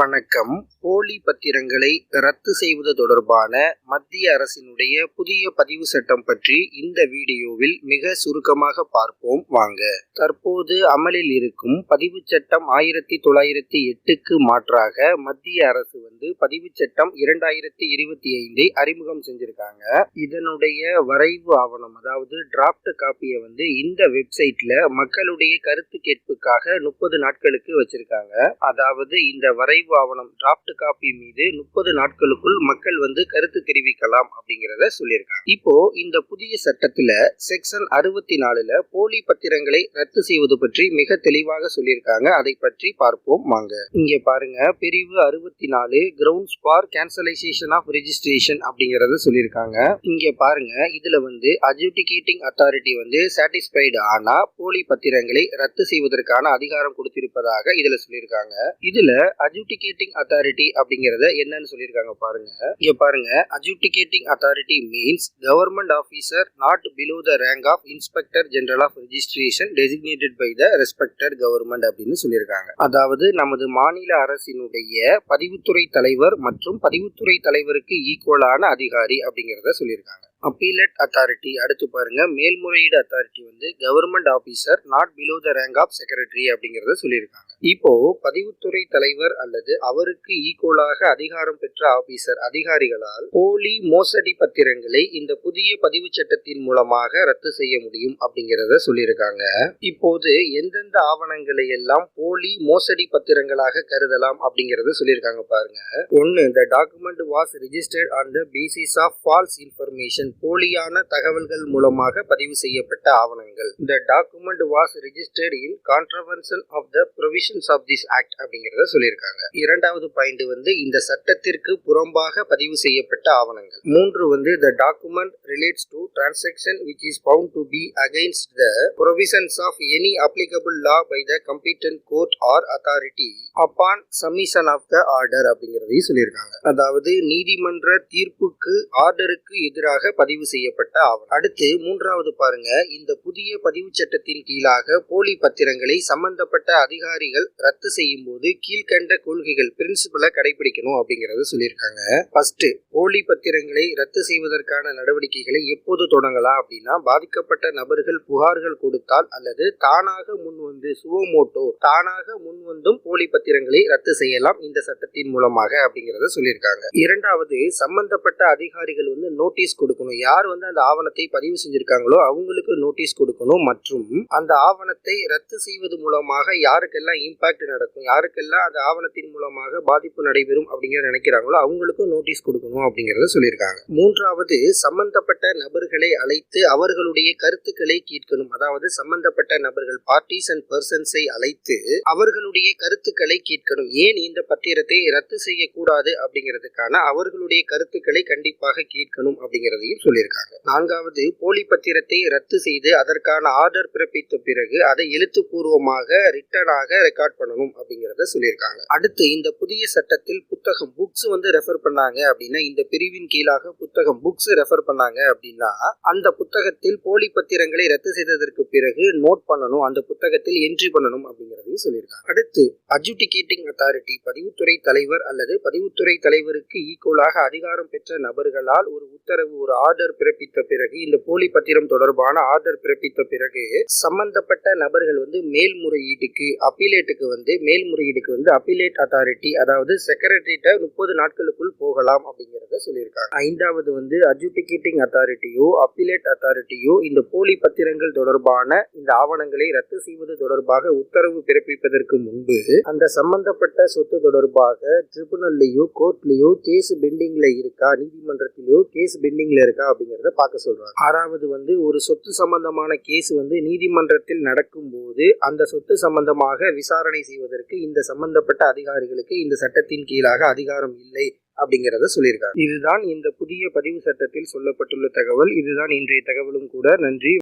வணக்கம். போலி பத்திரங்களை ரத்து செய்வது தொடர்பான மத்திய அரசினுடைய புதிய பதிவு சட்டம் பற்றி இந்த வீடியோவில் மிக சுருக்கமாக பார்ப்போம். வாங்க. தற்போது அமலில் இருக்கும் பதிவு சட்டம் ஆயிரத்தி தொள்ளாயிரத்தி எட்டுக்கு மாற்றாக மத்திய அரசு வந்து பதிவு சட்டம் இரண்டாயிரத்தி இருபத்தி ஐந்தை அறிமுகம் செஞ்சிருக்காங்க. இதனுடைய வரைவு ஆவணம் அதாவது டிராப்ட் காப்பியை வந்து இந்த வெப்சைட்ல மக்களுடைய கருத்து கேட்புக்காக முப்பது நாட்களுக்கு வச்சிருக்காங்க. அதாவது இந்த வரைவு வரைவு ஆவணம் டிராப்ட் காப்பி மீது முப்பது நாட்களுக்குள் மக்கள் வந்து கருத்து தெரிவிக்கலாம் அப்படிங்கிறத சொல்லியிருக்காங்க. இப்போ இந்த புதிய சட்டத்துல செக்ஷன் அறுபத்தி நாலுல போலி பத்திரங்களை ரத்து செய்வது பற்றி மிக தெளிவாக சொல்லியிருக்காங்க. அதை பற்றி பார்ப்போம் வாங்க. இங்க பாருங்க பிரிவு அறுபத்தி நாலு grounds for cancellation of registration அப்படிங்கறத சொல்லியிருக்காங்க. இங்க பாருங்க இதுல வந்து அட்ஜுடிகேட்டிங் அத்தாரிட்டி வந்து சாட்டிஸ்பைடு ஆனா போலி பத்திரங்களை ரத்து செய்வதற்கான அதிகாரம் கொடுத்திருப்பதாக இதுல சொல்லியிருக்காங்க. இதுல அட்ஜுடிகேட்டிங் அத்தாரிட்டி அப்படிங்கறத என்னன்னு சொல்லியிருக்காங்க பாருங்க. இங்க பாருங்க adjudicating authority means government officer not below the rank of inspector general of registration designated by the respected government அப்படின்னு சொல்லியிருக்காங்க. அதாவது நமது மாநில அரசினுடைய பதிவுத்துறை தலைவர் மற்றும் பதிவுத்துறை தலைவருக்கு ஈக்குவலான அதிகாரி அப்படிங்கிறத சொல்லியிருக்காங்க. அப்பீலட் அத்தாரிட்டி அடுத்து பாருங்க மேல்முறையீடு அத்தாரிட்டி வந்து government officer not below the rank of secretary அப்படிங்கிறத சொல்லியிருக்காங்க. இப்போ பதிவுத்துறை தலைவர் அல்லது அவருக்கு ஈக்குவலாக அதிகாரம் பெற்ற ஆபீசர் அதிகாரிகளால் போலி மோசடி பத்திரங்களை இந்த புதிய பதிவு சட்டத்தின் மூலமாக ரத்து செய்ய முடியும் அப்படிங்கறத சொல்லியிருக்காங்க. இப்போது எந்தெந்த ஆவணங்களை எல்லாம் போலி மோசடி பத்திரங்களாக கருதலாம் அப்படிங்கறத சொல்லியிருக்காங்க பாருங்க. ஒன்னு இந்த document was registered on the basis of false information போலியான தகவல்கள் மூலமாக பதிவு செய்யப்பட்ட ஆவணங்கள். இந்த document was registered in contravention of the provision provisions of this act அப்படிங்கறத சொல்லியிருக்காங்க. இரண்டாவது பாயிண்ட் வந்து இந்த சட்டத்திற்கு புறம்பாக பதிவு செய்யப்பட்ட ஆவணங்கள். மூன்று வந்து the document relates to transaction which is bound to be against the provisions of any applicable law by the competent court or authority upon submission of the order அப்படிங்கிறதையும் சொல்லியிருக்காங்க. அதாவது நீதிமன்ற தீர்ப்புக்கு ஆர்டருக்கு எதிராக பதிவு செய்யப்பட்ட ஆவணம். அடுத்து மூன்றாவது பாருங்க. இந்த புதிய பதிவு சட்டத்தின் கீழாக போலி பத்திரங்களை சம்பந்தப்பட்ட அதிகாரிகள் ரத்து செய்யும் போது கீழ்கண்ட கொள்கைகள் பிரின்சிபலை கடைபிடிக்கணும் அப்படிங்கறத சொல்லியிருக்காங்க. ஃபர்ஸ்ட் போலி பத்திரங்களை ரத்து செய்வதற்கான நடவடிக்கைகளை எப்போது தொடங்கலாம் அப்படின்னா பாதிக்கப்பட்ட நபர்கள் புகார்கள் கொடுத்தால் அல்லது தானாக முன் வந்து சுவமோட்டோ தானாக முன் வந்தும் போலி பத்திரங்களை ரத்து செய்யலாம் இந்த சட்டத்தின் மூலமாக அப்படிங்கறத சொல்லியிருக்காங்க. இரண்டாவது சம்பந்தப்பட்ட அதிகாரிகள் வந்து நோட்டீஸ் கொடுக்கணும். யார் வந்து அந்த ஆவணத்தை பதிவு செஞ்சிருக்காங்களோ அவங்களுக்கு நோட்டீஸ் கொடுக்கணும். மற்றும் அந்த ஆவணத்தை ரத்து செய்வது மூலமாக யாருக்கெல்லாம் இம்பாக்ட் நடக்கும் யாருக்கெல்லாம் அந்த ஆவணத்தின் மூலமாக பாதிப்பு நடைபெறும் அப்படிங்கிற நினைக்கிறாங்களோ அவங்களுக்கும் நோட்டீஸ் கொடுக்கணும் அப்படிங்கறத சொல்லியிருக்காங்க. மூன்றாவது சம்பந்தப்பட்ட நபர்களை அழைத்து அவர்களுடைய கருத்துக்களை கேட்கணும். அதாவது சம்பந்தப்பட்ட நபர்கள் பார்ட்டிஸ் அண்ட் பர்சன்ஸை அழைத்து அவர்களுடைய கருத்துக்களை கேள்விகளை கேட்கணும். ஏன் இந்த பத்திரத்தை ரத்து செய்யக்கூடாது அப்படிங்கிறதுக்கான அவர்களுடைய கருத்துக்களை கண்டிப்பாக கேட்கணும் அப்படிங்கிறதையும் சொல்லியிருக்காங்க. நான்காவது போலி பத்திரத்தை ரத்து செய்து அதற்கான ஆர்டர் பிறப்பித்த பிறகு அதை எழுத்துப்பூர்வமாக ரிட்டனாக ரெக்கார்ட் பண்ணணும் அப்படிங்கிறத சொல்லியிருக்காங்க. அடுத்து இந்த புதிய சட்டத்தில் புத்தகம் புக்ஸ் வந்து ரெஃபர் பண்ணாங்க அப்படின்னா இந்த பிரிவின் கீழாக புத்தகம் புக்ஸ் ரெஃபர் பண்ணாங்க அப்படின்னா அந்த புத்தகத்தில் போலி பத்திரங்களை ரத்து செய்ததற்கு பிறகு நோட் பண்ணணும் அந்த புத்தகத்தில் என்ட்ரி பண்ணணும் அப்படிங்கிறதையும் சொல்லியிருக்காங்க. அடுத்து அட்ஜுடிகேட்டிங் அத்தாரிட்டி பதிவுத்துறை தலைவர் அல்லது பதிவுத்துறை தலைவருக்கு ஈக்குவலாக அதிகாரம் பெற்ற நபர்களால் ஒரு உத்தரவு ஒரு ஆர்டர் பிறப்பித்த பிறகு இந்த போலி பத்திரம் தொடர்பான ஆர்டர் பிறப்பித்த பிறகு சம்பந்தப்பட்ட நபர்கள் வந்து மேல்முறையீட்டுக்கு அப்பீலேட்டுக்கு வந்து மேல்முறையீடுக்கு வந்து அப்பீலேட் அத்தாரிட்டி அதாவது செக்ரட்டரிட்ட முப்பது நாட்களுக்குள் போகலாம் அப்படிங்கிறத சொல்லியிருக்காங்க. ஐந்தாவது வந்து அட்ஜுடிகேட்டிங் அத்தாரிட்டியோ அப்பீலேட் அத்தாரிட்டியோ இந்த போலி பத்திரங்கள் தொடர்பான இந்த ஆவணங்களை ரத்து செய்வது தொடர்பாக உத்தரவு பிறப்பிப்பதற்கு முன்பு அந்த சம்பந்தப்பட்ட சொத்து தொடர்பாக ட்ரிபுனல்லையோ கோர்ட்லேயோ கேஸ் பெண்டிங்கில் இருக்கா நீதிமன்றத்திலேயோ கேஸ் பெண்டிங்கில் இருக்கா அப்படிங்கிறத பார்க்க சொல்கிறாங்க ஆறாவது வந்து ஒரு சொத்து சம்பந்தமான கேஸ் வந்து நீதிமன்றத்தில் நடக்கும்போது அந்த சொத்து சம்பந்தமாக விசாரணை செய்வதற்கு இந்த சம்பந்தப்பட்ட அதிகாரிகளுக்கு இந்த சட்டத்தின் கீழாக அதிகாரம் இல்லை அப்படிங்கிறத சொல்லியிருக்காங்க. இதுதான் இந்த புதிய பதிவு சட்டத்தில் சொல்லப்பட்டுள்ள தகவல். இதுதான் இன்றைய தகவலும் கூட. நன்றி.